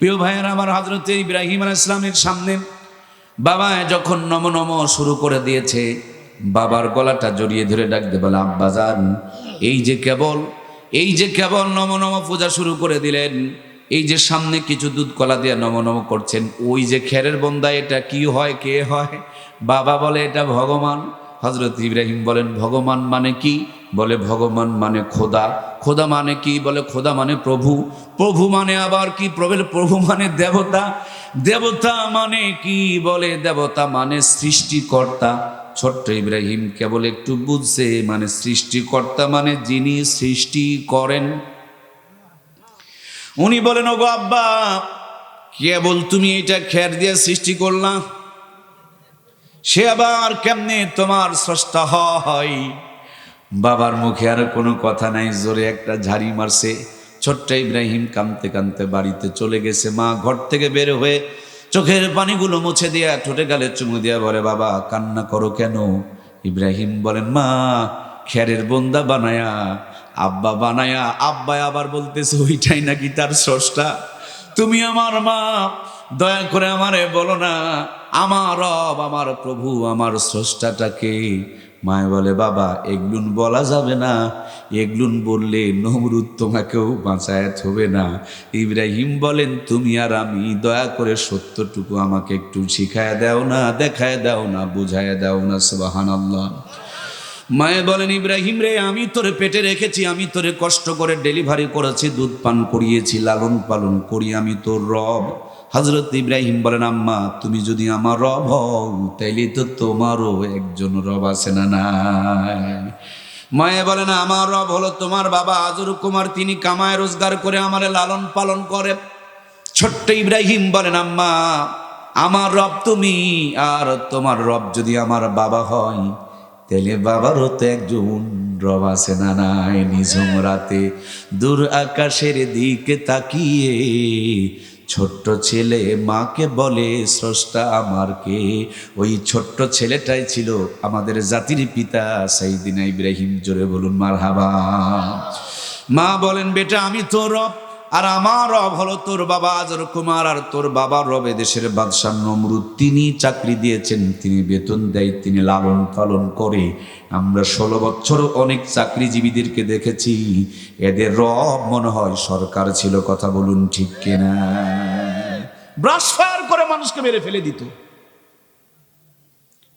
প্রিয় ভাইয়ের, আমার হজরত ইব্রাহিম আলাইহিস ইসলামের সামনে বাবা যখন নম নম শুরু করে দিয়েছে, বাবার গলাটা জড়িয়ে ধরে ডাকতে বলে আব্বাজান এই যে কেবল, এই যে কেবল নম নম পূজা শুরু করে দিলেন, এই যে সামনে কিছু দুধ কলা দিয়ে নম নম করছেন, ওই যে খেরের বন্দা এটা কি হয়, কে হয়? বাবা বলে, এটা ভগবান। হজরত ইব্রাহিম বলেন, ভগবান মানে কি? বলে, ভগবান মানে খোদা। খোদা মানে কি? বলে, খোদা মানে প্রভু। প্রভু মানে আবার কি? প্রবেল প্রভু মানে দেবতা। দেবতা মানে কি? বলে, দেবতা মানে সৃষ্টিকর্তা। ছোট্ট ইব্রাহিম কেবল একটু বুঝছে মানে সৃষ্টিকর্তা মানে যিনি সৃষ্টি করেন। উনি বলেন, ওগো আব্বা, কেবল তুমি এটা খের দিয়ে সৃষ্টি করলা? সে আবার কেমনে তোমার স্রষ্টা হয়? বাবার মুখে আর কোনো কথা নাই, জোরে একটা ঝাড়ি মারছে। ছোট্ট ইব্রাহিম কানতে কানতে বাড়িতে চলে গেছে। মা ঘর থেকে বের হয়ে চোখের পানিগুলো মুছে দিয়া ঠোঁটে গালে চুমু দিয়া বলে, বাবা, কান্না করো কেন? ইব্রাহিম বলেন মা খেরের বন্দা বানায়া, আব্বা বানায়া। আব্বা আবার বলতেছে, ওইটাই নাকি তার স্রষ্টা? তুমি আমার মা, দয়া করে আমারে বলো না আমার রব, আমার প্রভু, আমার স্রষ্টাটাকে। মায় বলে, বাবা, এগলুন বলা যাবে না। এগলুন বললে নমরুদ তোমাকেও বাঁচায় হবে না। ইব্রাহিম বলেন, তুমি আর আমি, দয়া করে সত্যটুকু আমাকে একটু শিখায় দাও না, দেখায় দাও না, বুঝায় দাও না সুবাহান আল্লাহ মায়ে বলেন, ইব্রাহিম রে, আমি তোরে পেটে রেখেছি, আমি তোরে কষ্ট করে ডেলিভারি করেছি, দুধ পান করিয়েছি, লালন পালন করি আমি তোর রব। হজরত ইব্রাহিম বলেন, আম্মা, তুমি যদি আমার রব হও, তাইলে তো তোমারও একজন রব আছে না নাই? মায়ে বলেন, আমার রব হলো তোমার বাবা আজর কুমার, তিনি কামায় রোজগার করে আমারে লালন পালন করে। ছোট্ট ইব্রাহিম বলেন, আম্মা, আমার রব তুমি, আর তোমার রব যদি আমার বাবা হয় তাহলে বাবারও তো একজন রব আছে না নাই নিঝুম রাতে দূর আকাশের দিকে তাকিয়ে। ছোট্ট ছেলে মাকে বলে, স্রষ্টা আমার কে? ওই ছোট্ট ছেলেটাই ছিল আমাদের জাতির পিতা, সাইদিনা ইব্রাহিম। জোরে বলুন মার হাবা মা বলেন, বেটা, আমি তো রব। আর আমার রব হলো তোর বাবা আজর কুমার, আর তোর বাবা রবে দেশের বাদশাহ নমরুদ। তিনি চাকরি দিয়েছেন, তিনি বেতন দেয়, তিনি লালন পালন করে। আমরা ষোলো বছর অনেক চাকরিজীবীদেরকে দেখেছি। এদের রব মনে হয় সরকার ছিল, কথা বলুন ঠিক কিনা? ব্রাশ ফায়ার করে মানুষকে মেরে ফেলে দিত।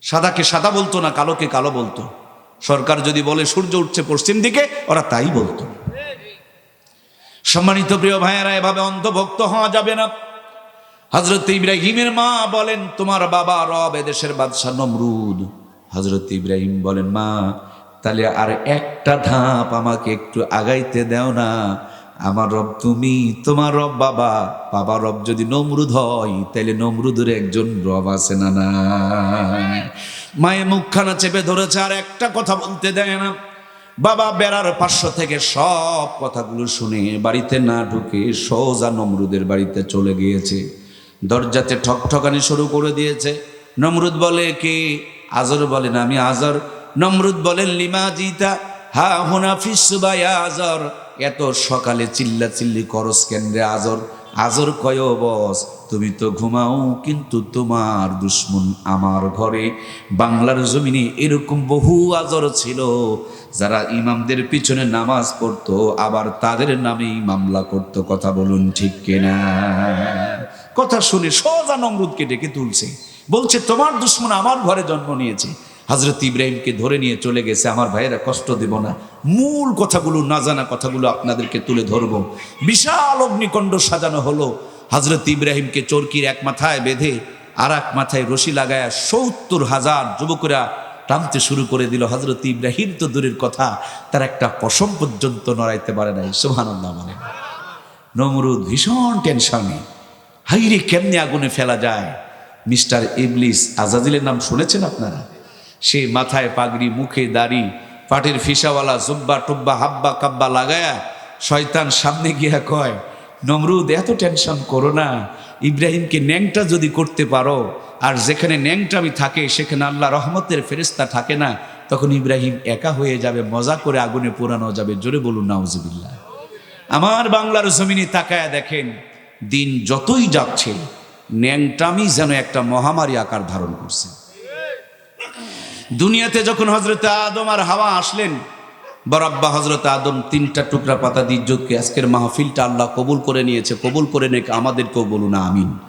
সাদাকে সাদা বলতো না, কালোকে কালো বলতো। সরকার যদি বলে সূর্য উঠছে পশ্চিম দিকে, ওরা তাই বলতো। সম্মানিত প্রিয় ভাইয়েরা, এভাবে অন্ধভক্ত হওয়া যাবে না। হজরত ইব্রাহিমের মা বলেন, তোমার বাবা রব এদেশের বাদশাহ নমরুদ। হজরত ইব্রাহিম বলেন, মা, তাহলে আর একটা ধাপ আমাকে একটু আগাইতে দাও না। আমার রব তুমি, তোমার রব বাবা। বাবা রব যদি নমরুদ হয়, তাহলে নমরুদের একজন রব আছে না না মায়ে মুখখানা চেপে ধরেছে, আর একটা কথা বলতে দেয় না। বাবা বেড়ার পার্শ্ব থেকে সব কথাগুলো শুনে বাড়িতে না ঢুকে সোজা নমরুদের বাড়িতে চলে গিয়েছে। দরজাতে ঠকঠকানি শুরু করে দিয়েছে। নমরুদ বলে, কে? আজর বলেন আমি আজর। নমরুদ বলেন, লিমা জিতা, হা হুনাফিস আজর। এত সকালে চিল্লা চিল্লি করস কেন্দ্রে আজর? আজর কয় বস, তুমি তো ঘুমাও, কিন্তু তোমার দুশ্মন আমার ঘরে। বাংলার জমিনে এরকম বহু আজর ছিল, যারা ইমামদের পিছনে নামাজ পড়তো, আবার তাদের নামেই মামলা করতো, কথা বলুন ঠিক কিনা? কথা শুনে সোজা নমরুদকে ডেকে তুলছে, বলছে, তোমার দুশ্মন আমার ঘরে জন্ম নিয়েছে হজরত ইব্রাহিমকে ধরে নিয়ে চলে গেছে, আমার ভাইয়েরা কষ্ট দেব না। মূল কথাগুলো, না জানা কথাগুলো আপনাদেরকে তুলে ধরবো। বিশাল অগ্নিকণ্ড সাজানো হলো। হজরত ইব্রাহিমকে চরকির এক মাথায় বেঁধে আর এক মাথায় রশি লাগায় সত্তর হাজার যুবকরা টানতে শুরু করে দিল। হজরত ইব্রাহিম তো দূরের কথা, তার একটা পশম পর্যন্ত নড়াইতে পারে নাই। সোহানন্দা মানে। নমরুদ ভীষণ টেনশনে। হাইরে কেমনে আগুনে ফেলা যায়? মিস্টার ইবলিস আজাজিলের নাম শুনেছেন আপনারা? সে মাথায় পাগড়ি, মুখে দাড়ি, পাটের ফিসাওয়ালা, জুব্বা টুব্বা, হাব্বা কাব্বা লাগায়া শয়তান সামনে গিয়া কয়, নমরুদ, এত টেনশন করো না। ইব্রাহিমকে ন্যাংটা যদি করতে পারো, আর যেখানে ন্যাংটামি থাকে, সেখানে আল্লাহ রহমতের ফেরিস্তা থাকে না, তখন ইব্রাহিম একা হয়ে যাবে, মজা করে আগুনে পোড়ানো যাবে। জোরে বলুন, নাউজুবিল্লাহ। আমার বাংলার জমিনে তাকায়া দেখেন, দিন যতই যাচ্ছে, ন্যাংটামি যেন একটা মহামারী আকার ধারণ করছে। দুনিয়াতে যখন হজরত আদম আর হাওয়া আসলেন, বরাব্বা হজরত আদম তিনটা টুকরা পাতা দিয়ে আজকের মাহফিলটা আল্লাহ কবুল করে নিয়েছে, কবুল করে নেক, আমাদেরকেও বলুন, আমিন।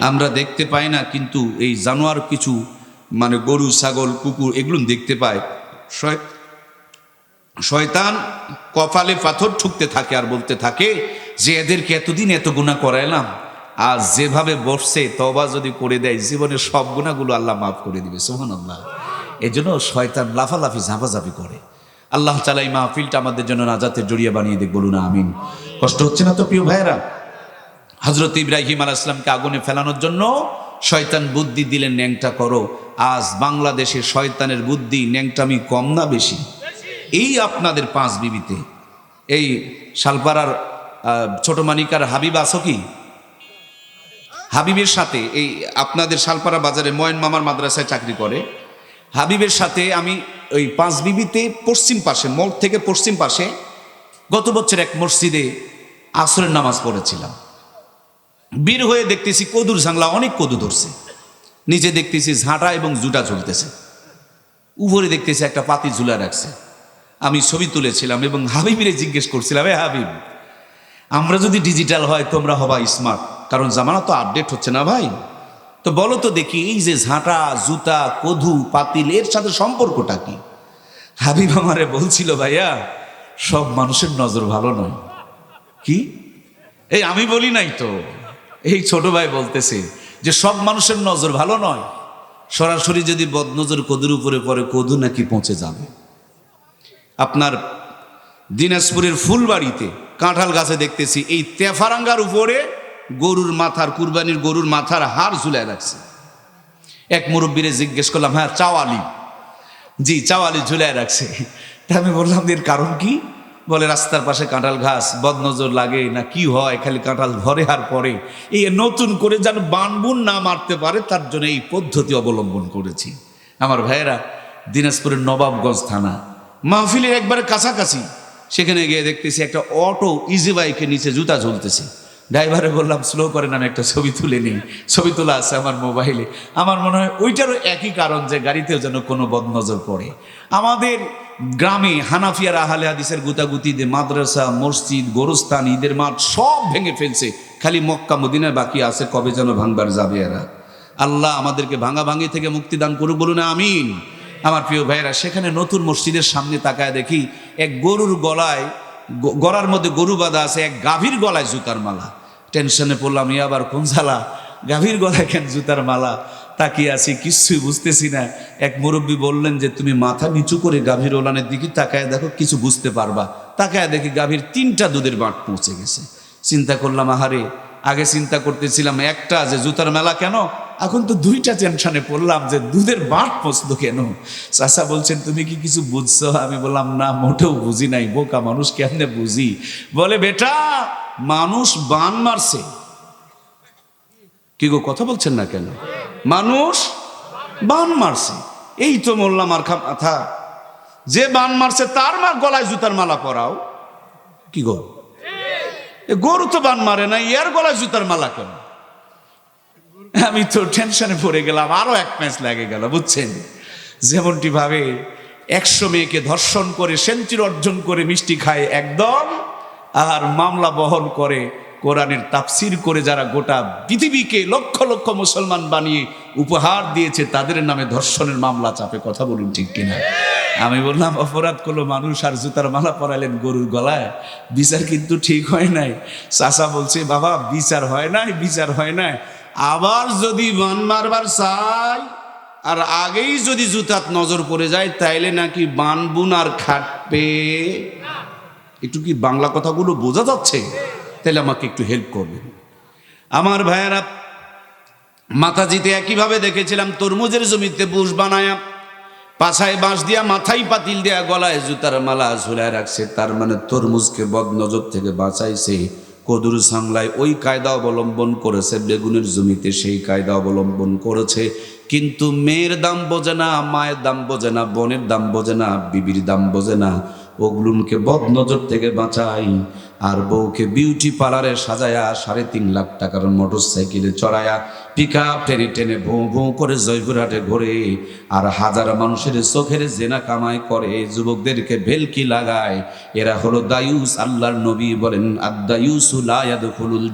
আমরা দেখতে পাই না, কিন্তু এই জানোয়ার কিছু মানে গরু, ছাগল, কুকুর, এগুলো দেখতে পায়। শয়- শয়তান কপালে পাথর ঠুকতে থাকে আর বলতে থাকে যে এদেরকে এতদিন এত গুণা করাইলাম, আর যেভাবে বসছে তবা যদি করে দেয়, জীবনের সব গুণাগুলো আল্লাহ মাফ করে দিবে সোহান আল্লাহ এই জন্য শয়তান লাফালাফি, ঝাঁপাঝাঁপি করে। আল্লাহ তালা এই মাহফিলটা আমাদের জন্য নাজাতের জড়িয়ে বানিয়ে দেখ বলুন আমিন। কষ্ট হচ্ছে না তো, প্রিয় ভাইরা হজরত ইব্রাহিম আল ইসলামকে আগুনে ফেলানোর জন্য শয়তান বুদ্ধি দিলেন ন্যাংটা করো। আজ বাংলাদেশে শয়তানের বুদ্ধি ন্যাংটামি কম না বেশি? এই আপনাদের পাঁচ বিবিতে। এই শালপাড়ার ছোট মানিকার হাবিব আছো কি? হাবিবের সাথে এই আপনাদের শালপাড়া বাজারে ময়ন মামার মাদ্রাসায় চাকরি করে। হাবিবের সাথে আমি ওই পাঁচ বিবিতে পশ্চিম পাশে মোড় থেকে পশ্চিম পাশে গত বছর এক মসজিদে আসরের নামাজ পড়েছিলাম। বীর হয়ে দেখতেছি কদুর ঝাংলা অনেক কদু ধরছে। নিচে দেখতেছি ঝাঁটা এবং জুটা ঝুলতেছে। উপরে দেখতেছি একটা পাতি ঝুলা রাখছে। আমি ছবি তুলেছিলাম এবং হাবিবিরে জিজ্ঞেস করছিলাম, এ হাবিব, আমরা যদি ডিজিটাল হয় তোমরা হবা স্মার্ট কারণ জামানা তো আপডেট হচ্ছে না ভাই? তো বলো তো দেখি, এই যে ঝাঁটা, জুতা, কধু, পাতিল, এর সাথে সম্পর্কটা কি? হাবিব আমারে বলছিল, ভাইয়া, সব মানুষের নজর ভালো নয়। কি? এই আমি বলি নাই তো। এই ছোট ভাই বলতেছে যে, সব মানুষের নজর ভালো নয়, সরাসরি যদি বদনজর কদুর উপরে পড়ে, কদু নাকি পৌঁছে যাবে। আপনার দিনাজপুরের ফুলবাড়িতে কাঁঠাল গাছে দেখতেছি, এই তেফারাঙ্গার উপরে গরুর মাথার, কুরবানির গরুর মাথার হার ঝুলায় রাখছে। এক মুরব্বীরে জিজ্ঞেস করলাম হ্যাঁ চাওয়ালি? জি, চাওয়ালি ঝুলায় রাখছে। তা আমি বললাম, এর কারণ কি? বলে, রাস্তার পাশে কাঁঠাল ঘাস, বদনজর লাগে, না কি হয়, খালি কাঁঠাল ধরে আর পরে এই নতুন করে যেন বানবুন না মারতে পারে, তার জন্য এই পদ্ধতি অবলম্বন করেছি। আমার ভাইয়েরা, দিনাজপুরের নবাবগঞ্জ থানা, মাহফিলের একবারে কাছাকাছি, সেখানে গিয়ে দেখতেছি একটা অটো ইজি বাইকের নিচে জুতা ঝুলতেছে। ড্রাইভারে বললাম স্লো করেন আমি একটা ছবি তুলে নিই। ছবি তোলা আছে আমার মোবাইলে আমার মনে হয় ওইটারও একই কারণ যে গাড়িতেও যেন কোনো বদনজর পড়ে। আমাদের গ্রামে হানাফিয়ার আহলে হাদিসের গুতাগুতিতে মাদ্রাসা, মসজিদ, গোরস্থান, ঈদের মাঠ সব ভেঙে ফেলছে। খালি মক্কা, মদিনায় বাকি আছে, কবে যেন ভাঙবার যাবে এরা। আল্লাহ আমাদেরকে ভাঙা ভাঙি থেকে মুক্তি দান করুক বলুন, আমিন। আমার প্রিয় ভাইয়েরা, সেখানে নতুন মসজিদের সামনে তাকায় দেখি, এক গরুর গলায় গ- গলার মধ্যে গরু বাঁধা আছে, এক গাভীর গলায় জুতার মালা। টেনশনে পড়লাম ই আবার কোন জ্বালা? গাভীর গলায় কেন জুতার মালা? তাকিয়ে আছি, কিছুই বুঝতেছি না। এক মুরব্বী বললেন যে, তুমি মাথা নিচু করে গাভীর ওলানের দিকে তাকায় দেখো, কিছু বুঝতে পারবা। তাকায় দেখি গাভীর তিনটা দুধের বাঁট পৌঁছে গেছে। চিন্তা করলাম, আহারে, আগে চিন্তা করতেছিলাম একটা যে জুতার মেলা কেন? এখন তো দুইটা টেনশনে পড়লাম যে দুধের বাট পচলো কেন? চাষা বলছেন, তুমি কি কিছু বুঝছ? আমি বললাম, না, মোটেও বুঝি নাই। বোকা মানুষ কেমনে বুঝি? বলে, বেটা, মানুষ বান মারছে। কি গো, কথা বলছেন না কেন? মানুষ বান মারছে। এই তো মোল্লা মার্খা মাথা। যে বান মারছে, তার মা গলায় জুতার মালা পরাও। কি গো? গরু তো বান মারে না ইয়ার গলায় জুতার মালা কেন? আমি তো টেনশনে পড়ে গেলাম, আরও এক ম্যাচ লাগে গেল, বুঝছেন? যেমনটি ভাবে একশো মেয়েকে ধর্ষণ করে সেঞ্চুরি অর্জন করে মিষ্টি খায় একদম, আর মামলা বহন করে কোরআনের তাফসির করে যারা গোটা পৃথিবীকে লক্ষ লক্ষ মুসলমান বানিয়ে উপহার দিয়েছে, তাদের নামে ধর্ষণের মামলা চাপে, কথা বলুন ঠিক কিনা? আমি বললাম, অপরাধ করল মানুষ আর জুতার মালা পরালেন গরুর গলায়, বিচার কিন্তু ঠিক হয় নাই। চাষা বলছে, বাবা, বিচার হয় নাই, বিচার হয় নাই। আবার যদি বান মারবার চাই, আর আগেই যদি জুতাত নজর পড়ে যায়, তাইলে নাকি বানবুন আর খাটবে? একটু কি বাংলা কথাগুলো বোঝা যাচ্ছে? তাহলে আমাকে একটু হেল্প করবেন। আমার ভাইয়েরা মাথাজিতে একইভাবে দেখেছিলাম, তরমুজের জমিতে বুশ বানায়া, পাছায় বাঁশ দিয়া, মাথায় পাতিল দেয়া গলায় জুতার মালা ঝুলায় রাখছে, তার মানে তরমুজকে বদনজর থেকে বাঁচাইছে। কদুর সাংলায় ওই কায়দা অবলম্বন করেছে, বেগুনের জমিতে সেই কায়দা অবলম্বন করেছে। কিন্তু মেয়ের দাম বোঝে না, মায়ের দাম বোঝে না, বোনের দাম বোঝে না, বিবির দাম বোঝে না। ওগুলোকে বদনজর থেকে বাঁচাই, আর বউকে বিউটি পার্লারে সাজায়া সাড়ে তিন লাখ টাকার মোটর সাইকেলে চড়ায়া পিক আপ টেনে টেনে ভোঁ ভোঁ করে জয়পুরহাটে ঘোরে, আর হাজার মানুষের চোখের জেনা কামাই করে, যুবকদেরকে ভেলকি লাগায়। এরা হলো দায়ুস, আল্লাহর নবী বলেন আদায়ুসুল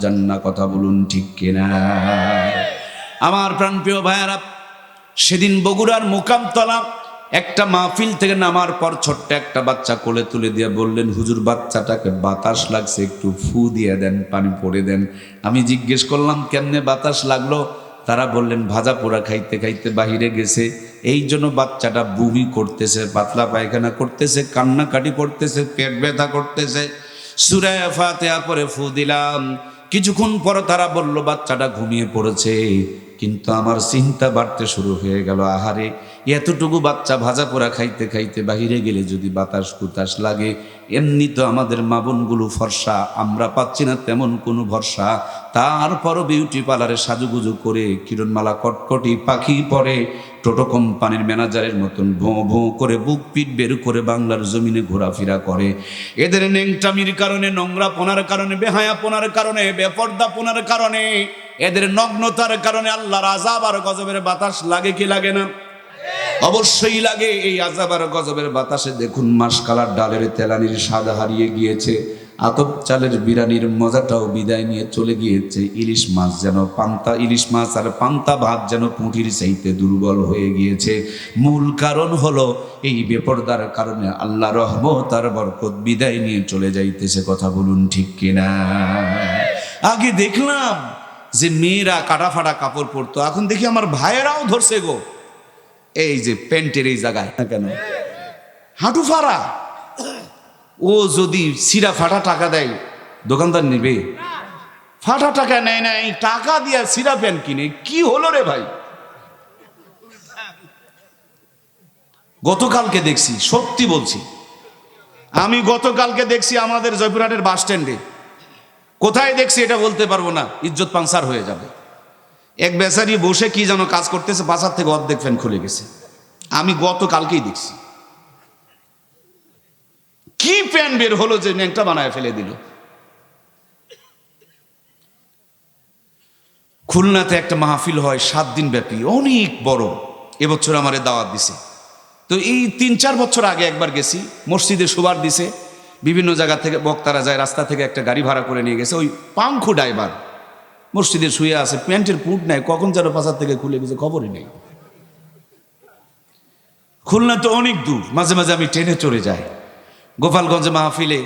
জান্না কথা বলুন ঠিক কিনা? আমার প্রাণপ্রিয় ভাইয়ারা, সেদিন বগুড়ার মুকামতলা একটা মাহফিল থেকে নামার পর ছোট্ট একটা বাচ্চা কোলে তুলে দিয়ে বললেন, হুজুর, বাচ্চাটাকে বাতাস লাগছে, একটু ফু দিয়ে দেন, পানি পড়ে দেন। আমি জিজ্ঞেস করলাম, কেমনে বাতাস লাগল? তারা বললেন, ভাজা পোড়া খাইতে খাইতে বাহিরে গেছে। এই জন্য বাচ্চাটা বুমি করতেছে, পাতলা পায়খানা করতেছে, কান্নাকাটি করতেছে, পেট ব্যথা করতেছে। সুরায় ফাতেহা পরে ফু দিলাম। কিছুক্ষণ পর তারা বলল, বাচ্চাটা ঘুমিয়ে পড়েছে। কিন্তু আমার চিন্তা বাড়তে শুরু হয়ে গেল। আহারে এতটুকু বাচ্চা ভাজা পোড়া খাইতে খাইতে বাহিরে গেলে যদি বাতাস কুতাস লাগে, এমনি তো আমাদের মাবনগুলো ফর্সা, আমরা পাচ্ছি না তেমন কোনো ভরসা। তারপরও বিউটি পার্লারে সাজুগুজু করে কিরণমালা কটকটি পাখি পরে টোটো কোম্পানির ম্যানেজারের মতন ভোঁ ভোঁ করে বুক পিট বের করে বাংলার জমিনে ঘোরাফেরা করে। এদের নেংটামির কারণে নোংরা পোনার কারণে বেহায়া পোনার কারণে বেপর্দা পোনার কারণে, এদের নগ্নতার কারণে আল্লাহর আজাব আর গজবের বাতাস লাগে কি লাগে না? অবশ্যই লাগে এই আজাব আর গজবের বাতাসে। দেখুন মাসকালার ডালের তেলানির স্বাদ হারিয়ে গিয়েছে। আতপ চালের বিরানির মজাটাও বিদায় নিয়ে চলে গিয়েছে। ইলিশ মাছ যেন পান্তা, ইলিশ মাছ আর পান্তা ভাত যেন পুঁটির চাইতে দুর্বল হয়ে গিয়েছে। মূল কারণ হলো, এই বেপরদার কারণে আল্লাহ রহমত আর বরকত বিদায় নিয়ে চলে যাইতেছে, কথা বলুন ঠিক কিনা? আগে দেখলাম যে মেয়েরা কাটা ফাটা কাপড় পরতো, এখন দেখি আমার ভাইয়েরাও ধরছে গো। এই যে প্যান্টের এই জায়গায়। না কেন? হাঁটু ফাড়া। ও যদি সিরা ফাটা টাকা দেয় দোকানদার নেবে। ফাটা টাকা নেয় নাই টাকা দিয়া সিরা প্যান্ট কিনে কি হলো রে ভাই? গতকালকে দেখছি সত্যি বলছি। আমি গতকালকে দেখছি আমাদের জয়পুরহাটের বাস স্ট্যান্ডে কোথায় দেখছি এটা বলতে পারব না ইজ্জত পাংসার হয়ে যাবে। এক বেচারি বসে কি যেন কাজ করতেছে, বাসার থেকে অর্ধেক ফ্যান খুলে গেছে। আমি গতকালকেই দেখছি। কি প্যান বের হলো যে ন্যাংটা বানায় ফেলে দিল? খুলনাতে একটা মাহফিল হয় সাত দিন ব্যাপী, অনেক বড়। এবছর আমারে দাওয়াত দিছে। তো এই তিন চার বছর আগে একবার গেছি, মসজিদে সুবার দিছে। বিভিন্ন জায়গা থেকে বক্তারা যায়, রাস্তা থেকে একটা গাড়ি ভাড়া করে নিয়ে গেছে। ওই পাংখু ড্রাইভার মসজিদে শুয়ে আছে, প্যান্টের পুট নেয় কখন যেন পাশার থেকে খুলে গেছে, খবরই নেই। খুলনা তো অনেক দূর, মাঝে মাঝে আমি ট্রেনে চড়ে যাই। গোপালগঞ্জে মাহফিলে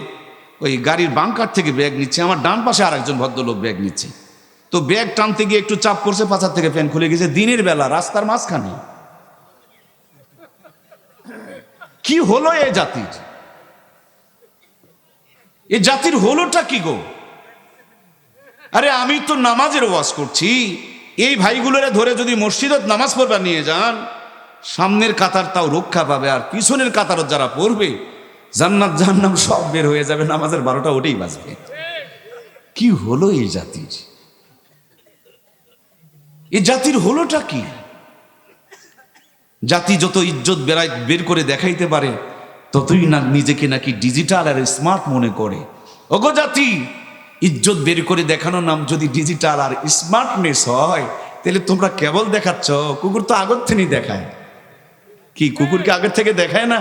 ওই গাড়ির বাংকার থেকে ব্যাগ নিচ্ছে, আমার ডান পাশে আরেকজন ভদ্রলোক ব্যাগ নিচ্ছে। তো ব্যাগ টানতে গিয়ে একটু চাপ পড়ছে পাছার থেকে প্যান খুলে গেছে, দিনের বেলা, রাস্তার মাঝখানে। কি হলো এ জাতির? এ জাতির হলোটা কি গো? আরে আমি তো নামাজের ওয়াজ করছি। এই ভাইগুলোরে ধরে যদি মসজিদত নামাজ পড়বার নিয়ে যান, সামনের কাতার তাও রক্ষা পাবে আর পিছনের কাতারত যারা পড়বে, জান্নাত জাহান্নাম সব বের হয়ে যাবে, নামাজের বারোটা ওটাই বাজবে। কি হলো এই জাতির? এই জাতির হলোটা কি? জাতি যত ইজ্জত বেড়াই বের করে দেখাইতে পারে, ততই না নিজেকে নাকি ডিজিটাল আর স্মার্ট মনে করে। ওগো জাতি ইজ্জত বের করে দেখানোর নাম যদি ডিজিটাল আর স্মার্টনেস হয়, তাহলে তোমরা কেবল দেখাচ্ছ, কুকুর তো আগর থেকেই দেখায়। কি, কুকুরকে আগের থেকে দেখায় না?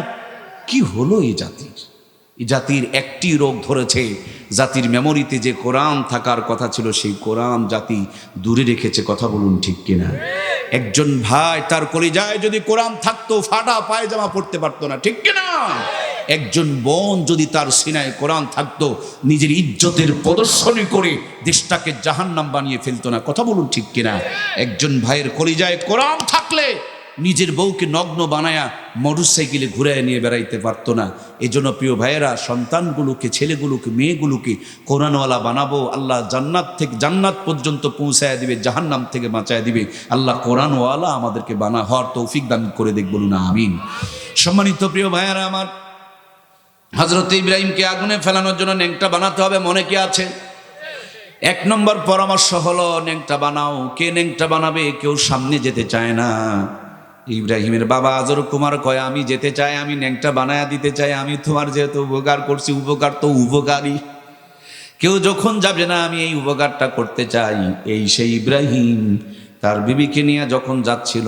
কি হলো এই জাতির? এই জাতির একটি রোগ ধরেছে, জাতির মেমোরিতে যে কোরআন থাকার কথা ছিল, সেই কোরআন জাতি দূরে রেখেছে, কথা বলুন ঠিক কিনা? একজন ভাই তার কলিজায় যদি কোরআন থাকতো, ফাটা পায়জামা পড়তে পারতো না, ঠিক কিনা? একজন বোন যদি তার সিনায় কোরআন থাকতো, নিজের ইজ্জতের প্রদর্শনী করে দেশটাকে জাহান্নাম বানিয়ে ফেলতো না। কথা বলুন ঠিক কিনা? একজন ভাইয়ের কলিজায় কোরআন থাকলে নিজের বউকে নগ্ন বানায়া মোটর সাইকেলে ঘুরে নিয়ে বেড়াইতে পারতো না। এই জন্য প্রিয় ভাইয়েরা, সন্তানগুলোকে, ছেলেগুলোকে, মেয়েগুলোকে কোরআনওয়ালা বানাবো। আল্লাহ জান্নাত থেকে, জান্নাত পর্যন্ত পৌঁছায় দিবে, জাহান্নাম থেকে বাঁচায় দিবে। আল্লাহ কোরআনওয়ালা আমাদেরকে বানা হওয়ার তৌফিক দান করে দেখ বলুন আমিন। সম্মানিত প্রিয় ভাইয়েরা, আমার হজরত ইব্রাহিমকে আগুনে ফেলানোর জন্য ন্যাংটা বানাতে হবে, মনে কি আছে? এক নম্বর পরামর্শ হলো, ন্যাংটা বানাও, কে ন্যাংটা বানাবে কেউ সামনে যেতে চায় না। ইব্রাহিমের বাবা আজর কুমার কয়, আমি যেতে চাই, আমি ন্যাংটা বানায়া দিতে চাই, আমি তোমার যেহেতু উপকার করছি, উপকার তো উপকারী কেউ যখন যাবে না, আমি এই উপকারটা করতে চাই। এই সেই ইব্রাহিম তার বিবিকে নিয়ে যখন যাচ্ছিল,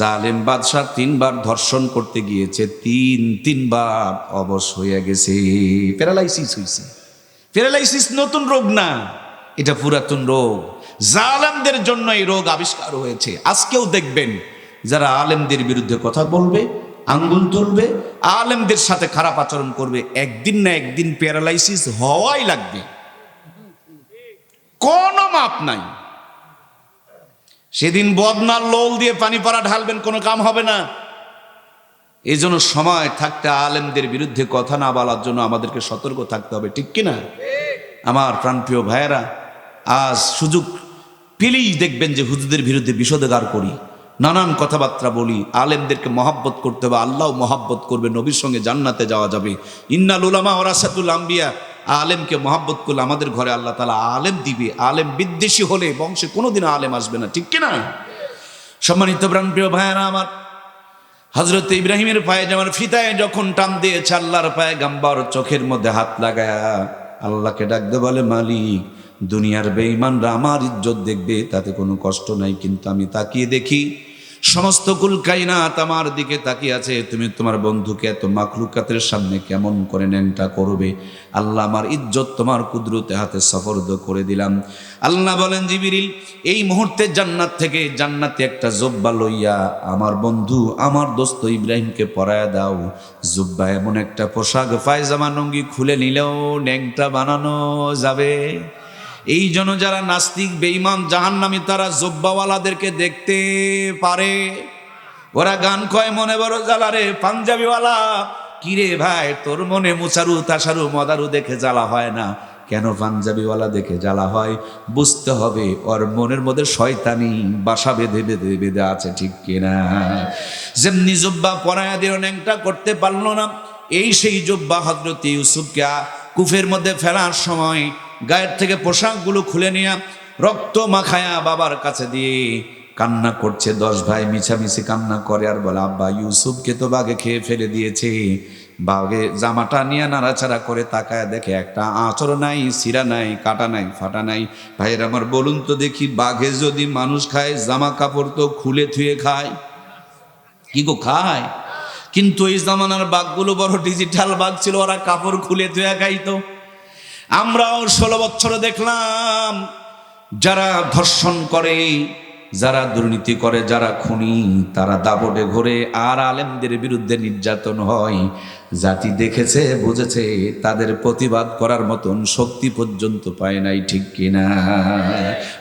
জালেম বাদশাহ তিনবার ধর্ষণ করতে গিয়েছে, তিন, তিনবার অবশ হয়ে গেছে। প্যারালাইসিস হয়েছে প্যারালাইসিস নতুন রোগ না, এটা পুরাতন রোগ। জালেমদের জন্য এই রোগ আবিষ্কার হয়েছে। আজকেও দেখবেন যারা আলেমদের বিরুদ্ধে কথা বলবে, আঙ্গুল তুলবে, আলেমদের সাথে খারাপ আচরণ করবে, একদিন না একদিন প্যারালাইসিস হওয়াই লাগবে। কোনো মাপ নাই। সেদিন বদনার লোল দিয়ে পানি পড়া ঢালবেন, কোনো কাম হবে না। এই জন্য সময় থাকতে আলেমদের বিরুদ্ধে কথা না বলার জন্য আমাদেরকে সতর্ক থাকতে হবে, ঠিক কিনা? আমার প্রাণপ্রিয় ভাইয়েরা, আজ সুযোগ পেলেই দেখবেন যে হুজুদের বিরুদ্ধে বিষোদগার করি, নানান কথাবার্তা বলি, আলেমদেরকে মহাব্বত করতে হবে আল্লাহ মহাব্বত করবে, নবীর সঙ্গে জান্নাতে যাওয়া যাবে। ইন্নাল উলামা ওরাসাতুল আম্বিয়া আলেমকে মহাব্বত করলে আমাদের ঘরে আল্লাহ তালা আলেম দিবে। আলেম বিদ্বেষী হলে বংশে কোনোদিন আলেম আসবে না, ঠিক কিনা? সম্মানিত প্রাণ প্রাণপ্রিয় ভাইয়েরা আমার হজরত ইব্রাহিমের পায়ে যেমন ফিতায় যখন টান দিয়েছে আল্লাহর পায়ে, গাম্বার চোখের মধ্যে হাত লাগায়া আল্লাহকে ডাকতে বলে, মালিক, দুনিয়ার বেঈমানরা আমার ইজ্জত দেখবে, তাতে কোনো কষ্ট নাই, কিন্তু আমি তাকিয়ে দেখি সমস্ত কুল কাইনাত আমার দিকে তাকিয়ে আছে। তুমি তোমার বন্ধুকে এত মাখলুকাতের সামনে কেমন করে ন্যাংটা করবে? আল্লাহ আমার ইজ্জত, তোমার কুদরতে হাতে সফরদ করে দিলাম। আল্লাহ বলেন, জিবিরিল, এই মুহূর্তে জান্নাত থেকে জান্নাতে একটা জব্বা লইয়া আমার বন্ধু, আমার দোস্ত ইব্রাহিমকে পরায়া দাও। জুব্বা এমন একটা পোশাক পায়জামা নঙ্গি খুলে নিলেও ন্যাংটা বানানো যাবে। এই জন্য যারা নাস্তিক, বেঈমান, জাহান্নামী, তারা জব্বাওয়ালাদেরকে দেখতে পারে। ওরা গান কয় মনে বড় জ্বালারে পাঞ্জাবিওয়ালা। কিরে ভাই, তোর মনে মুচারু তাসারু, মদারু দেখে জ্বালা হয় না? কেন পাঞ্জাবিওয়ালা দেখে জ্বালা হয়? বুঝতে হবে, ওর মনের মধ্যে শয়তানি বাসা বেঁধে বেঁধে বেঁধে আছে, ঠিক কিনা? যেমনি জব্বা পরায়া দিল, ন্যাংটা করতে পারল না। এই সেই জব্বা হজরত ইউসুফকে কুফের মধ্যে ফেলার সময় গায়ের থেকে পোশাকগুলো খুলে নিয়ে রক্ত মাখায়া বাবার কাছে দিয়ে কান্না করছে। দশ ভাই মিছামিছি কান্না করে আর বলে, আব্বা, ইউসুফকে তো বাঘে খেয়ে ফেলে দিয়েছে। বাঘে জামাটা নিয়ে নাড়াচাড়া করে তাকায় দেখে একটা আঁচড় নাই সিরা নাই, কাটা নাই, ফাটা নাই। ভাইয়ের আমার, বলুন তো দেখি, বাঘে যদি মানুষ খায়, জামা কাপড় তো খুলে থুয়ে খায়। কি গো, খায়? কিন্তু এই জামানার বাঘগুলো বড় ডিজিটাল বাঘ ছিল, ওরা কাপড় খুলে থুয়ে খাইতো। আমরাও ষোলো বছর দেখলাম, যারা ধর্ষণ করে, যারা দুর্নীতি করে, যারা খুনি, তারা দাবটে ঘোরে, আর আলেমদের বিরুদ্ধে নির্যাতন হয়। জাতি দেখেছে, বুঝেছে, তাদের প্রতিবাদ করার মতন শক্তি পর্যন্ত পায় নাই, ঠিক কিনা?